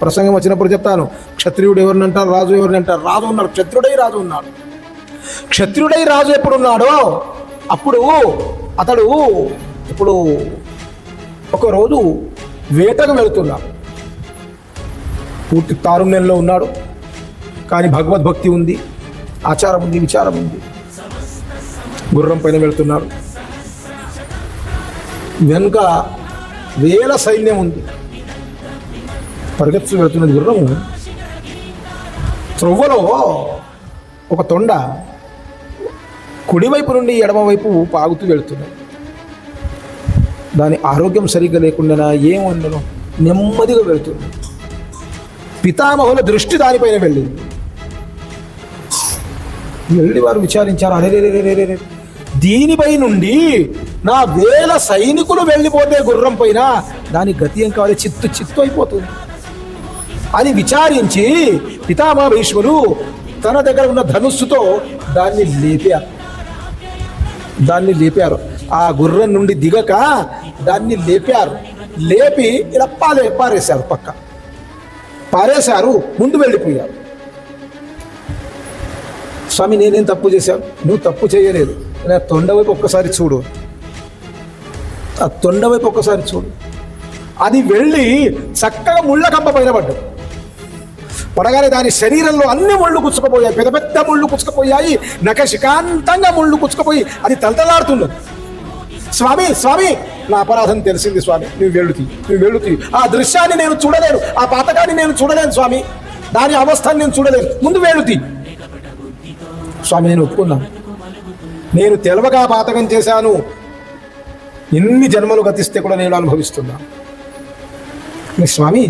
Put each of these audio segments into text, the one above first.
ప్రసంగం వచ్చినప్పుడు చెప్తాను క్షత్రియుడు ఎవరిని అంటారు? రాజు ఎవరిని అంటారు? రాజు ఉన్నాడు క్షత్రుడై రాజు ఉన్నాడు. క్షత్రుడై రాజు ఎప్పుడున్నాడో అప్పుడు అతడు ఇప్పుడు ఒకరోజు వేటకు వెళుతున్నాడు. పూర్తి తారుణ్యంలో ఉన్నాడు. కానీ భగవద్భక్తి ఉంది ఆచారం ఉంది విచారం ఉంది. గుర్రం పైన వెళుతున్నాడు. వెనుక వేల సైన్యం ఉంది. పరిగెత్తు వెళుతున్నది గుర్రము త్రొవ్వలో ఒక తొండ కుడివైపు నుండి ఎడమవైపు పాగుతూ వెళుతున్నాయి దాని ఆరోగ్యం సరిగ్గా లేకుండా ఏమన్నను నెమ్మదిగా వెళుతుంది పితామహుల దృష్టి దానిపైన వెళ్ళింది. వెళ్ళి వారు విచారించారు అరే దీనిపై నుండి నా వేల సైనికులు వెళ్ళిపోతే గుర్రం పైన దాని గతి ఏం కావాలి? చిత్తు చిత్తు అయిపోతుంది. అని విచారించి పితామహ తన దగ్గర ఉన్న ధనుస్సుతో దాన్ని లేపారు. దాన్ని లేపారు. ఆ గుర్రం నుండి దిగక దాన్ని లేపారు. లేపి ఇలా పాలే పారేశారు పక్క. పారేశారు ముందు వెళ్ళిపోయారు. స్వామి నేనేం తప్పు చేశాను? నువ్వు తప్పు చేయలేదు. నా తొండ వైపు ఒక్కసారి చూడు. ఆ తొండ వైపు ఒక్కసారి చూడు. అది వెళ్ళి చక్కగా ముళ్ళ కంప పైన పడ్డది. పడగానే దాని శరీరంలో అన్ని ముళ్ళు కుచ్చుకుపోయాయి పెద్ద పెద్ద ముళ్ళు కుచ్చుకుపోయాయి నఖశికాంతంగా ముళ్ళు కుచ్చుకుపోయి అది తలతలాడుతున్నది స్వామి స్వామి నా అపరాధం తెలిసింది స్వామి. నువ్వు వెళుతీ నువ్వు వెళుతీ ఆ దృశ్యాన్ని నేను చూడలేను. ఆ పాతకాన్ని నేను చూడలేను స్వామి. దాని అవస్థను నేను చూడలేను. ముందు వెళుతీ స్వామి నేను ఒప్పుకున్నాను నేను తెలవగా పాతకం చేశాను. ఎన్ని జన్మలు గతిస్తే కూడా నేను అనుభవిస్తున్నాను స్వామి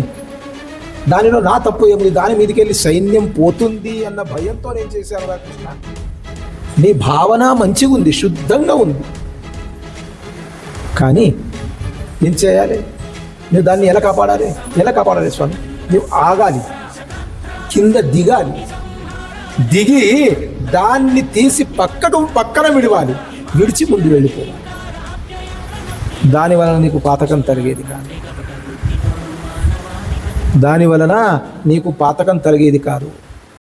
దానిలో నా తప్పు ఏమిటి దాని మీదకి వెళ్ళి సైన్యం పోతుంది అన్న భయంతో నేను చేశాను రాకృష్ణ నీ భావన మంచిగా ఉంది శుద్ధంగా ఉంది. కానీ ఏం చేయాలి? నువ్వు దాన్ని ఎలా కాపాడాలి? ఎలా కాపాడాలి స్వామి? నువ్వు ఆగాలి కింద దిగాలి. దిగి దాన్ని తీసి పక్కకు పక్కన విడవాలి. విడిచి ముందు వెళ్ళిపోవాలి. దాని వలన నీకు పాతకం తరిగేది కాదు. దాని వలన నీకు పాతకం తొలగేది కాదు.